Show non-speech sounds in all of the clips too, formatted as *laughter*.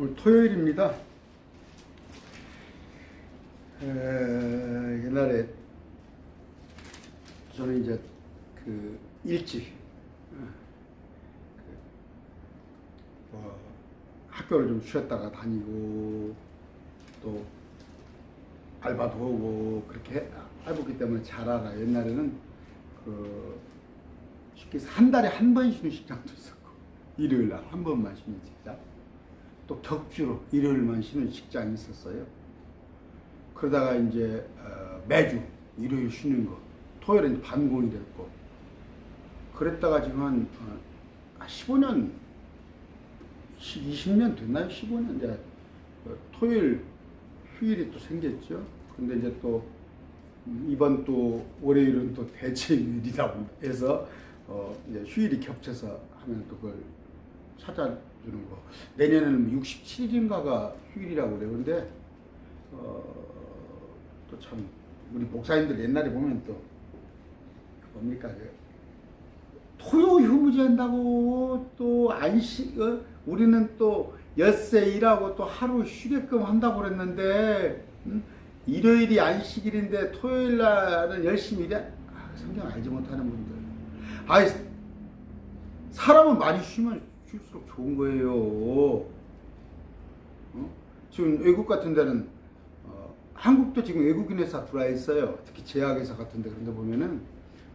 오늘 토요일입니다. 에, 옛날에 저는 이제 그 일찍 뭐 학교를 좀 쉬었다가 다니고 또 알바도 하고 그렇게 해- 해봤기 때문에 잘 알아. 옛날에는 그 쉽게 한 달에 한 번 쉬는 식장도 있었고 일요일 날 한 번만 쉬는 식장. 또 격주로 일요일만 쉬는 직장이 있었어요. 그러다가 이제 어, 매주 일요일 쉬는 거, 토요일은 반공이 됐고, 그랬다가 지금 한 어, 15년, 20년 됐나요? 15년 이제 어, 토요일 휴일이 또 생겼죠. 근데 이제 또 음, 이번 또 월요일은 또 대체 휴일이라고 해서 어, 이제 휴일이 겹쳐서 하면 또 그걸 찾아주는 거. 내년에는 67일인가가 휴일이라고 그래요. 근데 어, 또 참 우리 목사님들 옛날에 보면 또 뭡니까 그 토요 휴무제 한다고 또 안식 어? 우리는 또 엿새 일하고 또 하루 쉬게끔 한다고 그랬는데 음? 일요일이 안식일인데 토요일 날은 열심히 일해 아, 성경 알지 못하는 분들 아이 사람은 많이 쉬면 쉴수록 좋은 거예요. 어? 지금 외국 같은 데는 어, 한국도 지금 외국인 회사 들어와 있어요. 특히 제약회사 같은 데 그런 데 보면은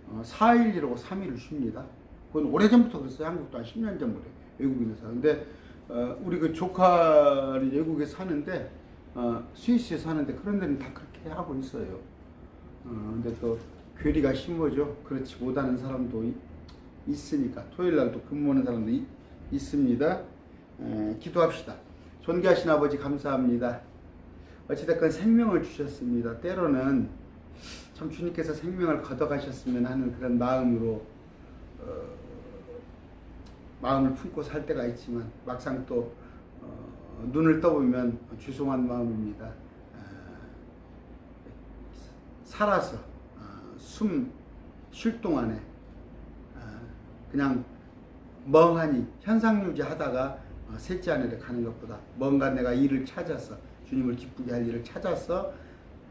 어, 4일 일하고 3일을 쉽니다. 그건 오래전부터 그랬어요. 한국도 한 10년 전부터 외국인 회사. 근데 어, 우리 그 조카를 외국에 사는데 어, 스위스에 사는데 그런 데는 다 그렇게 하고 있어요. 어, 근데 또 괴리가 심하죠. 그렇지 못하는 사람도 이- 있으니까 토요일 날도 근무하는 사람도 이- 있습니다. 에, 기도합시다. 존귀하신 아버지 감사합니다. 어찌됐건 생명을 주셨습니다. 때로는 참 주님께서 생명을 걷어가셨으면 하는 그런 마음으로 어, 마음을 품고 살 때가 있지만 막상 또 어, 눈을 떠보면 죄송한 마음입니다. 아, 살아서 어, 숨쉴 동안에 아, 그냥 멍하니 현상 유지하다가 어, 셋째 하늘에 가는 것보다 뭔가 내가 일을 찾아서 주님을 기쁘게 할 일을 찾아서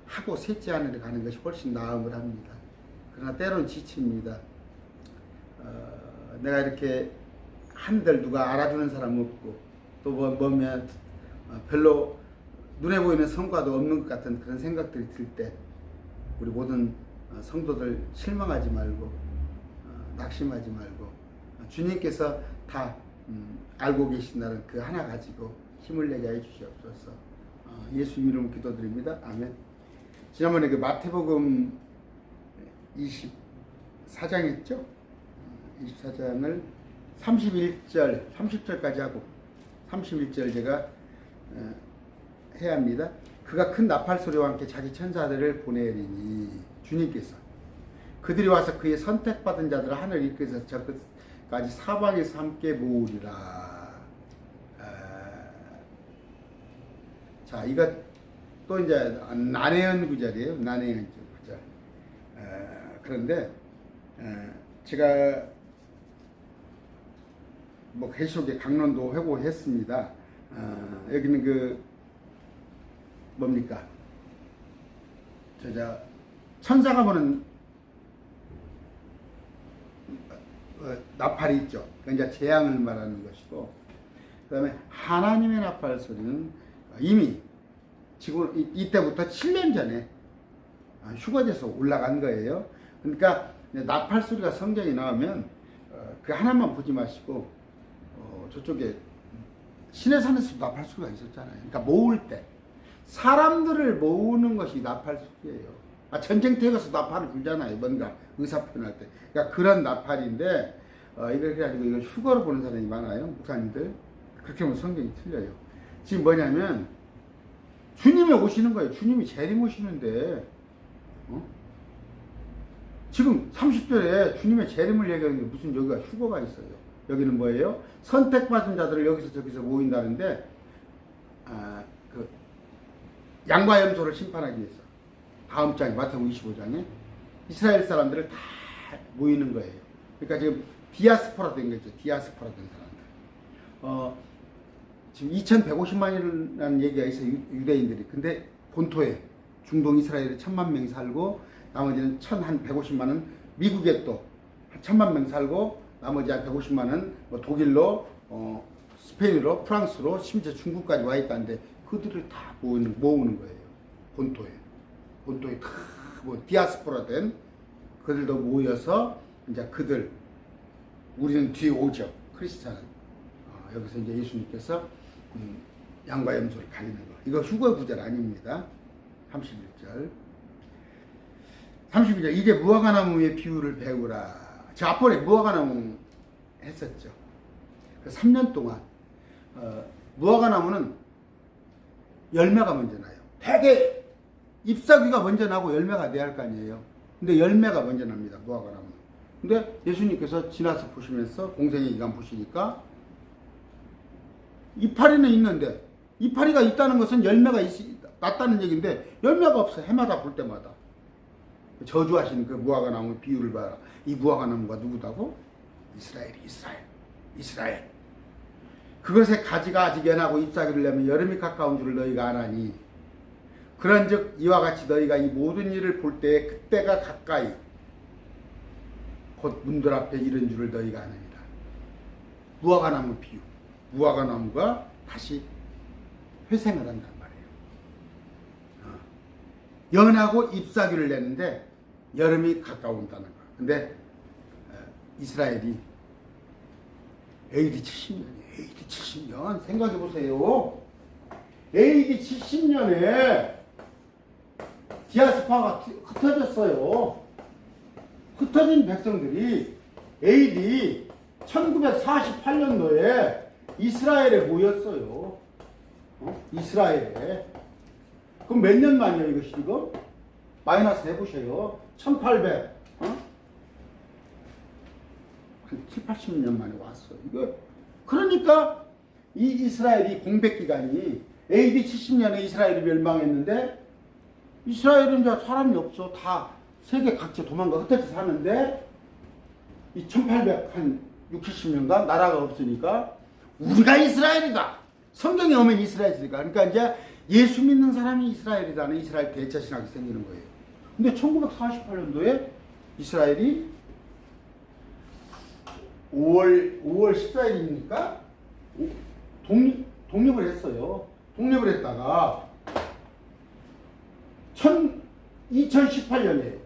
하고 셋째 하늘에 가는 것이 훨씬 나음을 합니다. 그러나 때로는 지칩니다. 어, 내가 이렇게 한들 누가 알아주는 사람 없고 또 뭐, 뭐면 어, 별로 눈에 보이는 성과도 없는 것 같은 그런 생각들이 들 때 우리 모든 어, 성도들 실망하지 말고 어, 낙심하지 말고 어, 주님께서 다 음, 알고 계신다는 그 하나 가지고 힘을 내게 해 주시옵소서. 어, 예수 이름 기도드립니다. 아멘. 지난번에 그 마태복음 24장 했죠? 24장을 31절, 30절까지 하고 31절 제가 어, 해야 합니다. 그가 큰 나팔 소리와 함께 자기 천사들을 보내리니 주님께서 그들이 와서 그의 선택받은 자들을 하늘 이끌어서 저 끝까지 사방에서 함께 모으리라. 아, 자, 이거 또 이제 난해한 구절이에요. 난해한 구절. 아, 그런데 아, 제가 뭐 계시록의 강론도 회고했습니다. 아, 여기는 그 뭡니까? 저자 천사가 보는 어, 나팔이 있죠. 그 이제 재앙을 말하는 것이고, 그 다음에 하나님의 나팔 소리는 이미 지금 이- 이때부터 7년 전에 아, 휴가돼서 올라간 거예요. 그러니까 나팔 소리가 성경에 나오면 어, 그 하나만 보지 마시고 어, 저쪽에 신의 산에서 나팔 소리가 있었잖아요. 그러니까 모을 때 사람들을 모으는 것이 나팔 소리예요. 아, 전쟁터에 가서 나팔을 불잖아요. 뭔가 의사 표현할 때. 그러니까 그런 나팔인데 어, 이걸 가지고 이걸 휴거로 보는 사람이 많아요. 목사님들. 그렇게 보면 성경이 틀려요. 지금 뭐냐면 주님이 오시는 거예요. 주님이 재림 오시는데 어? 지금 30절에 주님의 재림을 얘기하는데 무슨 여기가 휴거가 있어요. 여기는 뭐예요? 선택받은 자들을 여기서 저기서 모인다는데 아, 그 양과 염소를 심판하기 위해서 다음 장에 마태복음 25장에 이스라엘 사람들을 다 모이는 거예요. 그러니까 지금 디아스포라 된 거죠. 디아스포라 된 사람들. 어, 지금 2,150만이라는 얘기가 있어요. 유- 유대인들이. 근데 본토에 중동 이스라엘에 천만 명이 살고 나머지는 천한 150만은 미국에 또 천만 명 살고 나머지 한 150만은 뭐 독일로 어, 스페인으로 프랑스로 심지어 중국까지 와 있다는데 그들을 다 모으는, 모으는 거예요. 본토에. 본토에 다 뭐 디아스포라 된 그들도 모여서 이제 그들 우리는 뒤에 오죠. 크리스찬은. 어, 여기서 이제 예수님께서 음, 양과 염소를 가리는 거. 이거 휴거 구절 아닙니다. 31절. 32절. 이제 무화과나무의 비유를 배우라. 저 앞번에 무화과나무 했었죠. 그 3년 동안 어, 무화과나무는 열매가 먼저 나요. 되게 잎사귀가 먼저 나고 열매가 돼야 할 거 아니에요. 근데 열매가 먼저 납니다. 무화과나무는. 근데 예수님께서 지나서 보시면서 공생의 기간 보시니까 이파리는 있는데 이파리가 있다는 것은 열매가 있, 났다는 얘기인데 열매가 없어 해마다 볼 때마다 저주하시는 그 무화과 나무 비유를 봐라. 이 무화과 나무가 누구다고? 이스라엘이 이스라엘. 이스라엘. 그것의 가지가 아직 연하고 잎사귀를 내면 여름이 가까운 줄을 너희가 아나니. 그런즉 이와 같이 너희가 이 모든 일을 볼 때에 그때가 가까이 곧 문들 앞에 이른 줄을 너희가 아느니라. 무화과 나무 비유. 무화과 나무가 다시 회생을 한단 말이에요. 어. 연하고 잎사귀를 내는데 여름이 가까운다는 거. 근데 어, 이스라엘이 AD 70년이에요. AD 70년 생각해 보세요. AD 70년에 디아스파가 흩어졌어요. 흩어진 백성들이 AD 1948년도에 이스라엘에 모였어요. 어? 이스라엘에. 그럼 몇 년 만이에요, 이거 지금? 마이너스 해보세요. 1800, 어? 한 7, 80년 만에 왔어. 이거, 그러니까 이 이스라엘이 공백 기간이 AD 70년에 이스라엘이 멸망했는데 이스라엘은 이제 사람이 없어. 다 세계 각지 도망가 흩어져 사는데 이 1800 한 6, 70년간 나라가 없으니까 우리가 이스라엘이다. 성경에 오면 이스라엘이니까. 그러니까 이제 예수 믿는 사람이 이스라엘이다는 이스라엘 대체 신학이 생기는 거예요. 근데 1948년도에 이스라엘이 5월 5월 14일이니까 독립 독립을 했어요. 독립을 했다가 1 2018년에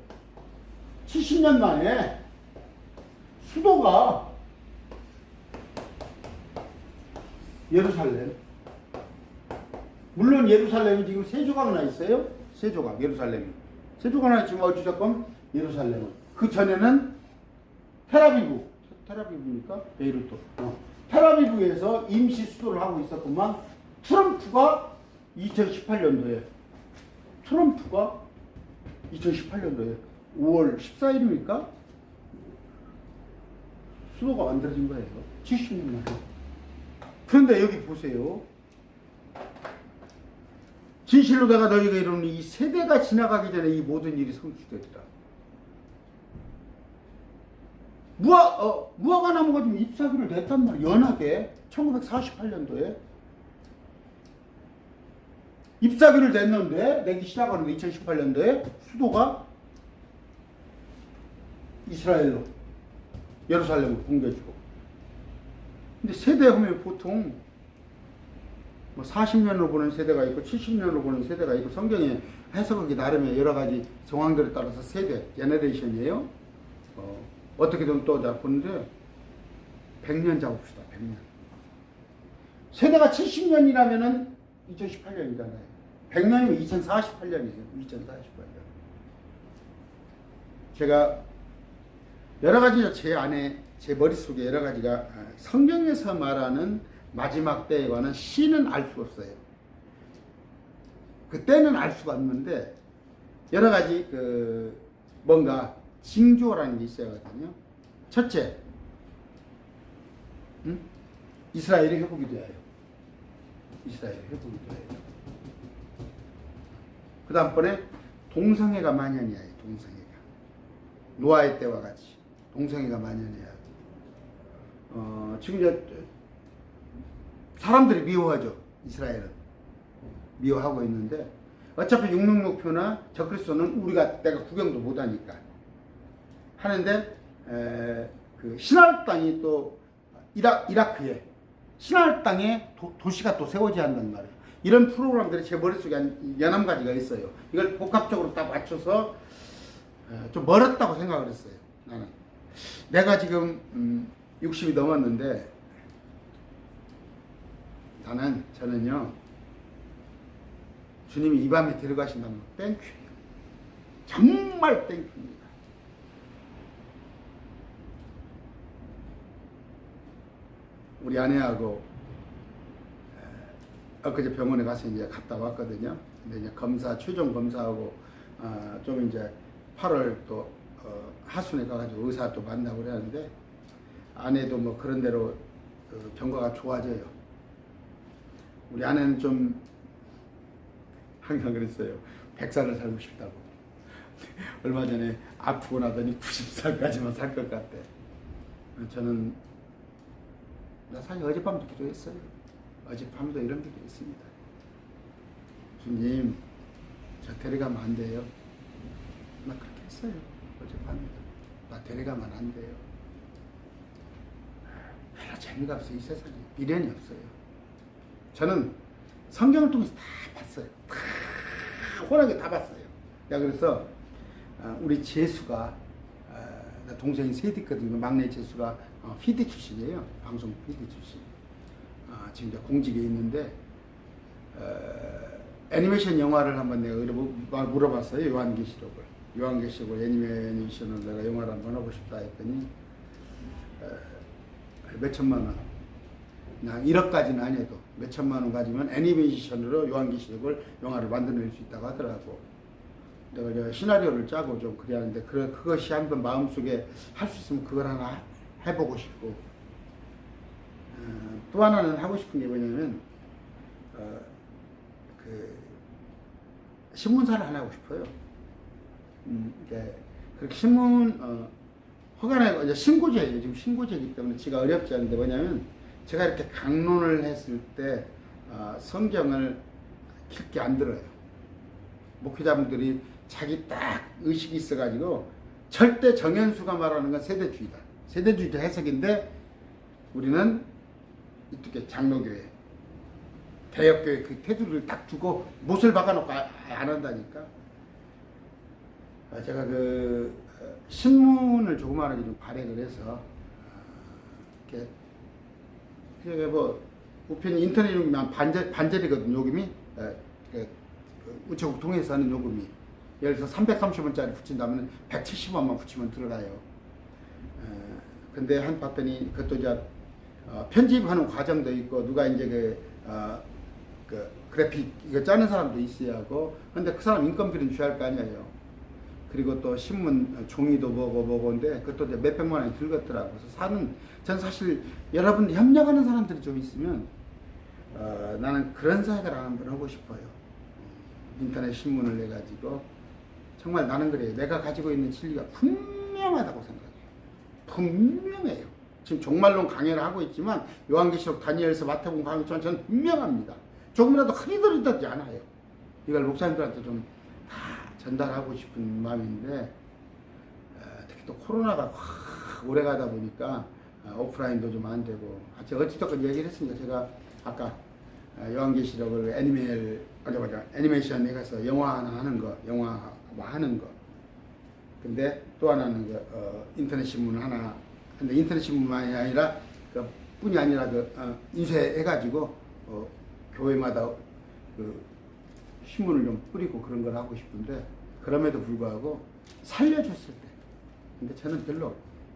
70년 만에 수도가 예루살렘. 물론 예루살렘이 지금 세 조각 나 있어요. 세 조각 예루살렘이. 세 조각 나 지금 어찌됐건 예루살렘은. 그 전에는 테라비브. 테라비브입니까? 베이루트. 어. 테라비브에서 임시 수도를 하고 있었구만. 트럼프가 2018년도에 트럼프가 2018년도에 5월 14일입니까? 수도가 만들어진 거예요. 70년 만에. 그런데 여기 보세요. 진실로 내가 너희가 이르니 이 세대가 지나가기 전에 이 모든 일이 성취되리라. 무화, 어, 무화과 나무가 좀 잎사귀를 냈단 말이야. 연하게. 1948년도에. 잎사귀를 냈는데, 내기 시작하는데, 2018년도에 수도가 이스라엘로, 예루살렘으로 옮겨지고. 근데 세대 하면 보통 뭐 40년으로 보는 세대가 있고 70년으로 보는 세대가 있고 성경에 해석하기 나름의 여러 가지 정황들에 따라서 세대, 제너레이션이에요. 어, 어떻게든 또자 보는데 100년 잡읍시다. 100년. 세대가 70년이라면은 2018년이잖아요. 100년이면 2048년이에요. 2048년. 제가 여러 가지 제 안에 제 머릿속에 여러 가지가 아, 성경에서 말하는 마지막 때에 관한 시는 알 수 없어요. 그때는 알 수가 없는데 여러 가지 그 뭔가 징조라는 게 있어야거든요. 첫째, 음? 이스라엘이 회복이 돼요. 이스라엘이 회복이 돼요. 그 다음번에 동성애가 만연이야, 이 동성애가. 노아의 때와 같이 동성애가 만연이야. 어, 지금 이제 사람들이 미워하죠. 이스라엘은 미워하고 있는데 어차피 육육목표나 저크리스도는 우리가 내가 구경도 못하니까 하는데 에, 그 신할 땅이 또 이라, 이라크에 신할 땅에 도, 도시가 또 세워져야 한단 말이에요. 이런 프로그램들이 제 머릿속에 한 연한 가지가 있어요. 이걸 복합적으로 딱 맞춰서 에, 좀 멀었다고 생각을 했어요. 나는 내가 지금 음, 60이 넘었는데 나는 저는요 주님이 이 밤에 데려가신다면 땡큐예요. 정말 땡큐입니다. 우리 아내하고 에, 엊그제 병원에 가서 이제 갔다 왔거든요. 근데 이제 검사 최종 검사하고 아, 좀 이제 8월 또 어, 하순에 가가지고 의사 또 만나고 그러는데 아내도 뭐 그런 대로 그 경과가 좋아져요. 우리 아내는 좀 항상 그랬어요. 100살을 살고 싶다고. *laughs* 얼마 전에 아프고 나더니 90살까지만 살 것 같대. 저는 나 사실 어젯밤도 기도했어요. 어젯밤도 이런 기도했습니다. 주님, 저 데려가면 안 돼요. 나 그렇게 했어요. 어젯밤에도. 나 데려가면 안 돼요. 별로 재미가 없어요. 이 세상에. 미련이 없어요. 저는 성경을 통해서 다 봤어요. 다 호랑이 다 봤어요. 야 그래서 아, 우리 재수가 아, 나 동생이 셋 있거든요. 막내 재수가 어, PD 출신이에요. 방송 PD 출신. 아, 지금 이제 공직에 있는데 어, 애니메이션 영화를 한번 내가 물어봤어요. 요한계시록을. 요한계시록을 애니메이션을 내가 영화를 한번 하고 싶다 했더니 어, 몇 천만 원. 그냥 1억까지는 아니어도 몇 천만 원 가지면 애니메이션으로 요한계시록을 영화를 만들어낼 수 있다고 하더라고. 내가 시나리오를 짜고 좀 그래야 하는데 그, 그것이 한번 마음속에 할 수 있으면 그걸 하나 해보고 싶고 어, 또 하나는 하고 싶은 게 뭐냐면 어, 그 신문사를 하나 하고 싶어요. 음, 이게 그렇게 신문 어, 허가나 이제 신고제예요. 지금 신고제이기 때문에 지가 어렵지 않은데 뭐냐면 제가 이렇게 강론을 했을 때 어, 성경을 깊게 안 들어요. 목회자분들이 자기 딱 의식이 있어가지고 절대 정현수가 말하는 건 세대주의다. 세대주의자 해석인데 우리는 이쪽에 장로교회, 개혁교회 그 테두리를 딱 두고 못을 박아놓고 아- 안 한다니까. 아, 제가 그 어, 신문을 조그마하게 좀 발행을 해서 어, 이렇게 이게 뭐 우편 인터넷 요금이 반절 반절이거든 요금이 에, 그, 그 우체국 통해서 하는 요금이 예를 들어서 330원짜리 붙인다면 170원만 붙이면 들어가요. 에, 근데 한 봤더니 그것도 이제 어, 편집하는 과정도 있고 누가 이제 그, 어, 그 그래픽 이거 짜는 사람도 있어야 하고 근데 그 사람 인건비는 줘야 할 거 아니에요. 그리고 또 신문 종이도 뭐고 뭐고인데 그것도 이제 몇 백만 원이 들겠더라고. 그래서 사는 전 사실 여러분 협력하는 사람들이 좀 있으면 어, 나는 그런 사역을 한번 하고 싶어요. 인터넷 신문을 내 가지고 정말 나는 그래요. 내가 가지고 있는 진리가 분명하다고 생각해요. 분명해요. 지금 종말론 강해를 하고 있지만 요한계시록 다니엘서 마태복음 강해처럼 저는 분명합니다. 조금이라도 흐리더리지 않아요. 이걸 목사님들한테 좀다 전달하고 싶은 마음인데 어, 특히 또 코로나가 확 오래 가다 보니까 어, 오프라인도 좀 안 되고 어찌됐건 얘기를 했습니다. 제가 아까 어, 요한계시록을 애니메일 맞아 맞아 애니메이션 해가서 영화 하나 하는 거 영화 하는 거 근데 또 하나는 그 어, 인터넷 신문 하나 근데 인터넷 신문만이 아니라 그 뿐이 아니라 그 어, 인쇄해 가지고 어, 교회마다 그 신문을 좀 뿌리고 그런 걸 하고 싶은데 그럼에도 불구하고 살려줬을 때 근데 저는 별로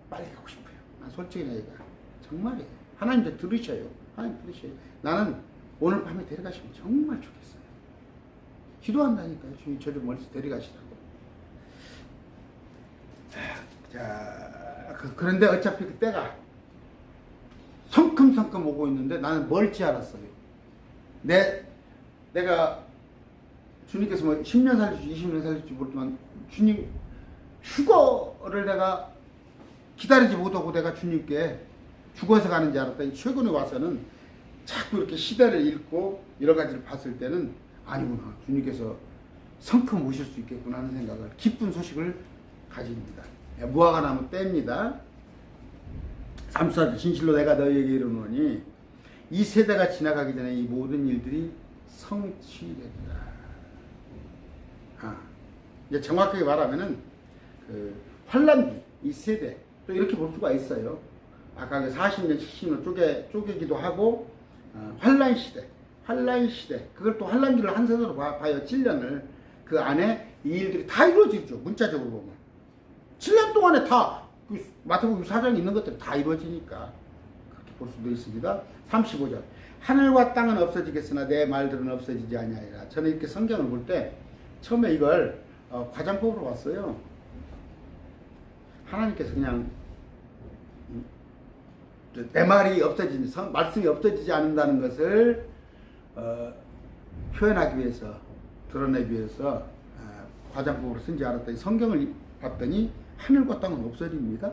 빨리 가고 싶어요. 난 솔직히 얘기가 정말이에요. 하나님도 들으셔요. 하나님 들으셔요. 나는 오늘 밤에 데려가시면 정말 좋겠어요. 기도한다니까요. 주님 저를 멀리서 데려가시라고. 자, 그, 그런데 어차피 그 때가 성큼성큼 오고 있는데 나는 멀지 않았어요. 내, 내가 주님께서 뭐 10년 살릴지 20년 살릴지 모르지만 주님 휴거를 내가 기다리지 못하고 내가 주님께 죽어서 가는 줄 알았더니 최근에 와서는 자꾸 이렇게 시대를 읽고 여러 가지를 봤을 때는 아니구나 주님께서 성큼 오실 수 있겠구나 하는 생각을 기쁜 소식을 가집니다. 예, 무화과 나무 뗍니다. 삼수하지 진실로 내가 너희에게 이르노니 이 세대가 지나가기 전에 이 모든 일들이 성취되리라. 아, 이제 정확하게 말하면은 그 환란기 이 세대 또 이렇게 볼 수가 있어요. 아까 그 40년 70년 쪼개 쪼개기도 하고 어, 환란 시대, 환란 시대 그걸 또 환란기를 한 세대로 봐, 봐요. 7년을 그 안에 이 일들이 다 이루어지죠. 문자적으로 보면 7년 동안에 다 그 마태복음 사장에 있는 것들이 다 이루어지니까 그렇게 볼 수도 있습니다. 35절 하늘과 땅은 없어지겠으나 내 말들은 없어지지 아니하리라. 저는 이렇게 성경을 볼 때 처음에 이걸 어, 과장법으로 봤어요. 하나님께서 그냥 음, 내 말이 성- 말씀이 없어지지 않는다는 것을 어, 표현하기 위해서 드러내기 위해서 어, 과장법으로 쓴지 알았더니 성경을 봤더니 하늘과 땅은 없어집니다.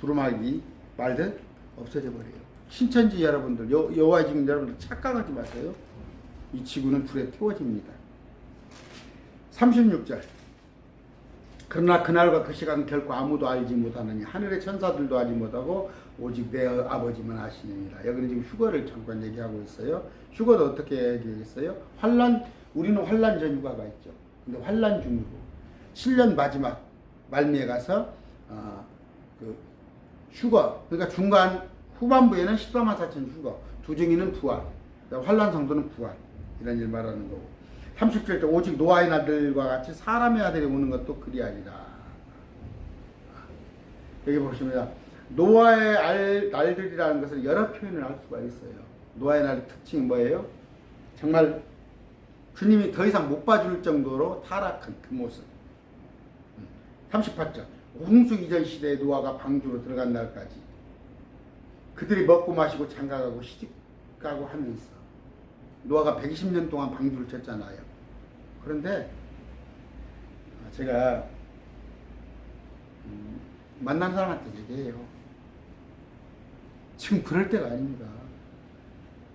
두루마기 말들 없어져 버려요. 신천지 여러분들 여, 여호와의 증인 여러분들 착각하지 마세요. 이 지구는 불에 태워집니다. 36절 그러나 그날과 그 시간은 결코 아무도 알지 못하느니 하늘의 천사들도 알지 못하고 오직 내 아버지만 아시느니라. 여기는 지금 휴거를 잠깐 얘기하고 있어요. 휴거도 어떻게 얘기했어요? 환란 우리는 환란 전 휴가가 있죠. 근데 환란 중이고 7년 마지막 말미에 가서 어, 그 휴거 그러니까 중간 후반부에는 14만 4천 휴거 두증이는 부활 환란 성도는 부활 이런 일 말하는 거고 37절 오직 노아의 날들과 같이 사람의 아들이 오는 것도 그리하리라 여기 보시면 노아의 알, 날들이라는 것을 여러 표현을 할 수가 있어요. 노아의 날의 특징이 뭐예요? 정말 주님이 더 이상 못 봐줄 정도로 타락한 그 모습. 38절. 홍수 이전 시대에 노아가 방주로 들어간 날까지 그들이 먹고 마시고 장가가고 시집가고 하면서 노아가 120년 동안 방주를 쳤잖아요. 그런데 제가 음, 만난 사람한테 얘기해요. 지금 그럴 때가 아닙니다.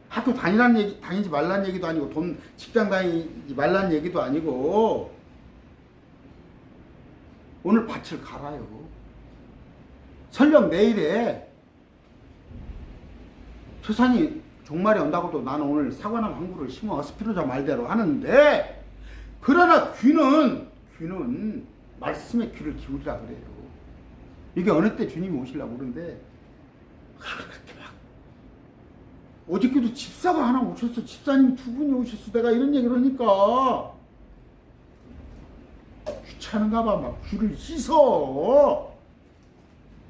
학교 다니란 얘기, 다니지 말란 얘기도 아니고 돈 직장 다니지 말란 얘기도 아니고 오늘 밭을 갈아요. 설령 내일에 초산이 종말이 온다고도 나는 오늘 사과나무 한 그루를 심어 스피노자 말대로 하는데 그러나 귀는 귀는 말씀의 귀를 기울이라 그래요. 이게 어느 때 주님이 오시려고 그러는데 그렇게 막 어저께도 집사가 하나 오셨어. 집사님이 두 분이 오셨어. 내가 이런 얘기를 하니까 귀찮은가 봐. 막 귀를 씻어.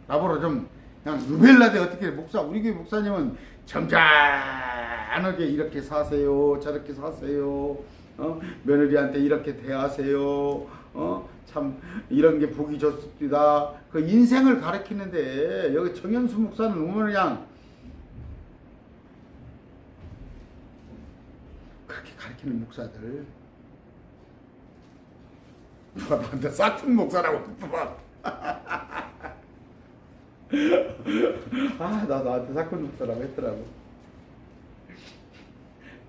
나보러 좀 그냥 누벨라데 어떻게 목사 우리 교회 목사님은 점잖하게 이렇게 사세요. 저렇게 사세요. 어? 며느리한테 이렇게 대하세요. 어? 참 이런 게 보기 좋습니다. 그 인생을 가르치는데 여기 정현수 목사는 오면 그냥 그렇게 가르치는 목사들 누가 나한테 사춘 목사라고 막 *laughs* *laughs* 아, 나 나한테 사건 목사라고 했더라고.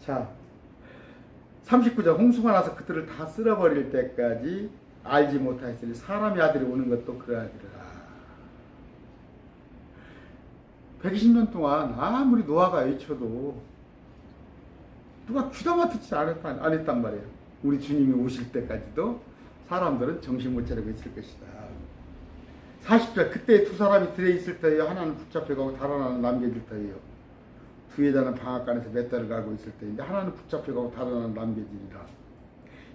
자, 39절 홍수가 나서 그들을 다 쓸어버릴 때까지 알지 못하였으니 사람의 아들이 오는 것도 그러하리라. 120년 동안 아무리 노아가 외쳐도 누가 귀담아 듣지 않았단, 안 했단 말이에요. 우리 주님이 오실 때까지도 사람들은 정신 못 차리고 있을 것이다. 40절 그때 두 사람이 들에 있을 때에 하나는 붙잡혀가고 다른 하나는 남겨질 때예요. 두 여자는 방앗간에서 맷달을 갈고 있을 때인데 하나는 붙잡혀가고 다른 하나는 남겨지리라.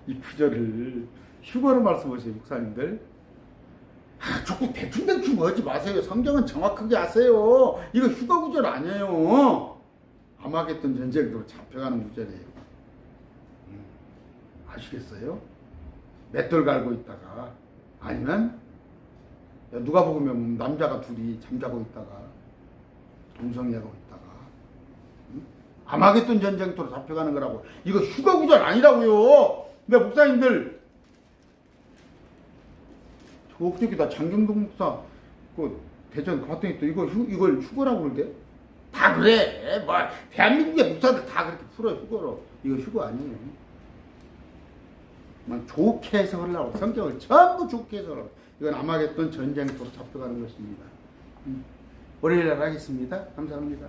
이 구절을 휴거로 말씀하세요 목사님들. 아, 자꾸 대충대충 하지 마세요. 성경은 정확하게 하세요. 이거 휴거 구절 아니에요. 아마겟돈 전쟁으로 잡혀가는 구절이에요. 음, 아시겠어요? 맷돌 갈고 있다가 아니면 누가 보면 남자가 둘이 잠자고 있다가 동성애하고 있다가 응? 아마겟돈 전쟁터로 잡혀가는 거라고 이거 휴가 구절 아니라고요 근데 목사님들 저기다 장경동 목사 그 대전 갔더니 또 이거 휴, 이걸 휴거라고 그러대. 다 그래. 뭐 대한민국의 목사들 다 그렇게 풀어 휴거로. 이거 휴거 아니에요. 만 좋게 해석하려고 성경을 전부 좋게 해석하려고. 이건 아마겟돈 전쟁터로 잡혀가는 것입니다. 음. 월요일 날 하겠습니다. 감사합니다.